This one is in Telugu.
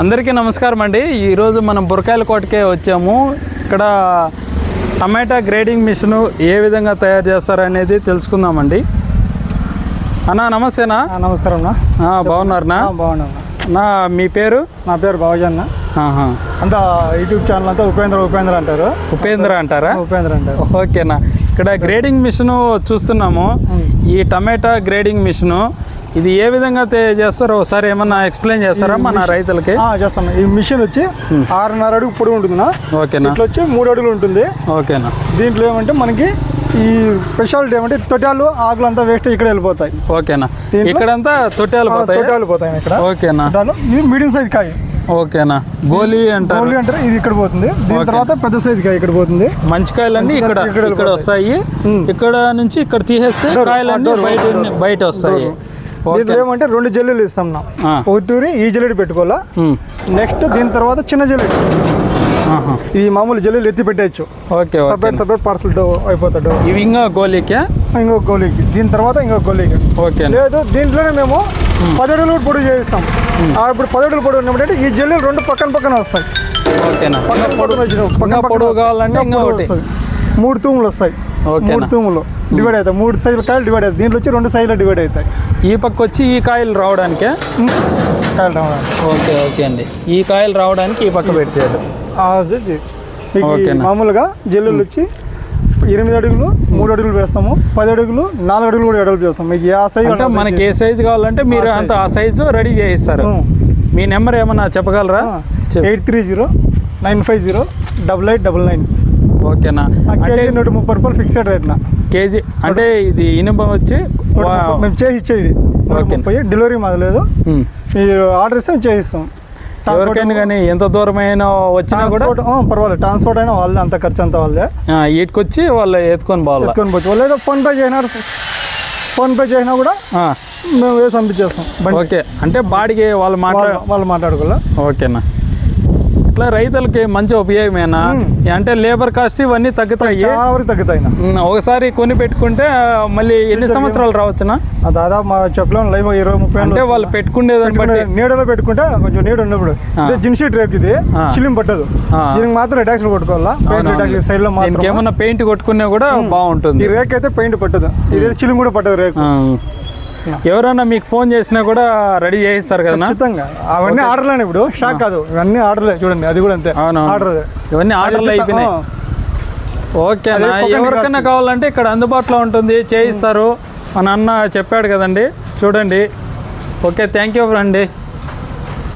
అందరికీ నమస్కారం అండి. ఈరోజు మనం బురకాయల కోటకే వచ్చాము. ఇక్కడ టమాటా గ్రేడింగ్ మిషన్ ఏ విధంగా తయారు చేస్తారు అనేది తెలుసుకుందామండి. అన్నా నమస్తేనా? నమస్కారం అన్న. బాగున్నారనా ఆ, బాగున్నాను నా మీ పేరు? నా పేరు బాబుజన్న ఆహా. అంతా యూట్యూబ్ ఛానల్ అంతా ఉపేంద్ర ఉపేంద్ర అంటారు. ఉపేంద్ర అంటారా? ఉపేంద్ర అంటారు. ఓకేనా. ఇక్కడ గ్రేడింగ్ మిషన్ చూస్తున్నాము. ఈ టమాటా గ్రేడింగ్ మిషన్ ఇది ఏ విధంగా చేస్తారో ఒకసారి ఏమన్నా ఎక్స్ప్లెయిన్ చేస్తారా మన రైతులకి? ఆ, చేస్తాం. ఈ మిషన్ వచ్చి ఆరున్నర అడుగు పొడుగు ఉంటుందినా ఓకేనా? ఇట్లా వచ్చి మూడు అడుగులు ఉంటుంది. ఓకేనా? దీంట్లో ఏమంటే మనకి ఈ స్పెషాలిటీ ఏమంటే తొట్టాలు ఆకులు అంతా వేస్ట్ ఇక్కడ వెళ్ళిపోతాయి. ఓకేనా? ఇక్కడంతా తొట్టాలు తొట్టాలు పోతాయి? ఇక్కడ. ఓకేనా? ఇది మీడియం సైజ్ కాయ. ఓకేనా? గోలీ అంటారు. గోల్డ్ అంటారు. ఇది ఇక్కడ పోతుంది. దీని. తర్వాత పెద్ద సైజ్ కాయ ఇక్కడ పోతుంది. మంచి కాయలన్నీ ఇక్కడ ఇక్కడ వస్తాయి. ఇక్కడ నుంచి ఇక్కడ తీసేస్తే కాయలన్నీ బయట. బయట వస్తాయి. దీంట్లో ఏమంటే రెండు జల్లీలు ఇస్తాం. ఒకటూరి ఈ జల్లెడి పెట్టుకోవాలా. నెక్స్ట్ దీని తర్వాత చిన్న జల్లెడి. ఈ మామూలు జల్లీలు ఎత్తి పెట్టచ్చు ఓకే సపరేట్ సపరేట్ పార్సల్ అయిపోతాడు. ఇవి ఇంకా గోలీకే ఇంకొక గోలీకి దీని తర్వాత ఇంకొక గోలీకి ఓకే. లేదు దీంట్లోనే మేము కూడా పొడి చేయిస్తాం. ఇప్పుడు పదిహేడులు పొడి ఉన్నప్పుడు ఈ జల్లీలు రెండు పక్కన పక్కన వస్తాయి. ఓకేనా? పక్కన పక్కన వచ్చిన పక్కన ఇంకా పక్కన పొడవు వస్తాయి. కావాలంటే ఇంకా ఇంకా. మూడు తూములు వస్తాయి. మూడు తూములు డివైడ్ అవుతాయి. మూడు సైజుల కాయలు డివైడ్ అవుతాయి. దీంట్లో వచ్చి రెండు సైజులు డివైడ్ అవుతాయి. ఈ పక్క వచ్చి ఈ కాయలు రావడానికే? కాయలు రావడానికి. ఓకే ఓకే అండి. ఈ కాయలు రావడానికి ఈ పక్క పెట్టాడు. మామూలుగా జల్లులు వచ్చి ఎనిమిది అడుగులు మూడు అడుగులు వేస్తాము. పది అడుగులు నాలుగు అడుగులు కూడా అడుగులు చేస్తాం. మీకు ఆ సైజు అంటే మనకి ఏ సైజు కావాలంటే మీరు అంత ఆ సైజు రెడీ చేయిస్తారు. మీ నెంబర్ ఏమన్నా చెప్పగలరా? చెప్పు. Eight three zero nine five zero double eight double nine. ఓకేనా? అంటే కేజీ నూట ముప్పై రూపాయలు ఫిక్స్డ్ రేట్ నా. కేజీ అంటే ఇది ఇనుప వచ్చి. మేము చేసి ఇచ్చేది. ముప్పై డెలివరీ మాది లేదు. మీరు ఆర్డర్ ఇస్తే మేము చేయిస్తాం. ఎవరికైనా కానీ ఎంత దూరమైన వచ్చినా కూడా పర్వాలేదు. ట్రాన్స్పోర్ట్ అయినా వాళ్ళదే అంత ఖర్చు అంతా వాళ్ళదే. ఆ, ఈటికొచ్చి వాళ్ళు ఎత్తుకొని పోవాలా? ఎత్తుకొని పోవచ్చు. లేదా ఫోన్ పే చేసినా ఫోన్ పే చేసినా కూడా మేము వేసి పంపించేస్తాం. ఓకే. అంటే బాడికి వాళ్ళు మాట్లా వాళ్ళు వాళ్ళు మాట్లాడుకోవాలా? ఓకేనా? ఇట్లా రైతులకి మంచి ఉపయోగమేనా అంటే లేబర్ కాస్ట్ ఇవన్నీ తగ్గుతాయి? తగ్గుతాయి ఒకసారి కొని పెట్టుకుంటే మళ్ళీ ఎన్ని సంవత్సరాలు రావచ్చునా? దాదాపు మా చెప్పలేము లైవ్ ఇరవై ముప్పై అంటే వాళ్ళు పెట్టుకునే- నీడలో పెట్టుకుంటే కొంచెం నీడ ఉన్నప్పుడు. జిన్షీట్ రేపు ఇది. చిలిం పట్టదు. దీనికి మాత్రం ట్యాక్స్ కొట్టుకోవాలా? పెయింట్ సైడ్లో ఏమన్నా పెయింట్ కొట్టుకున్నా కూడా బాగుంటుంది. ఈ రేక్ అయితే పెయింట్ పట్టదు. ఇది చిలిం కూడా పట్టదు రేకు. ఎవరైనా మీకు ఫోన్ చేసినా కూడా రెడీ చేయిస్తారు కదా ఖచ్చితంగా. అవన్నీ ఆర్డర్లేని ఇప్పుడు. స్టాక్ కాదు. ఇవన్నీ ఆర్డర్లే. చూడండి అది కూడా అంతే. అవునవును. ఆర్డర్ ఇవన్నీ ఆర్డర్లు అయిపోయినాయి. కోకండి ఎవరికైనా కావాలంటే ఇక్కడ అందుబాటులో ఉంటుంది. చేయిస్తారు. మన అన్న చెప్పాడు కదండి. చూడండి. ఓకే థ్యాంక్ యూ అండి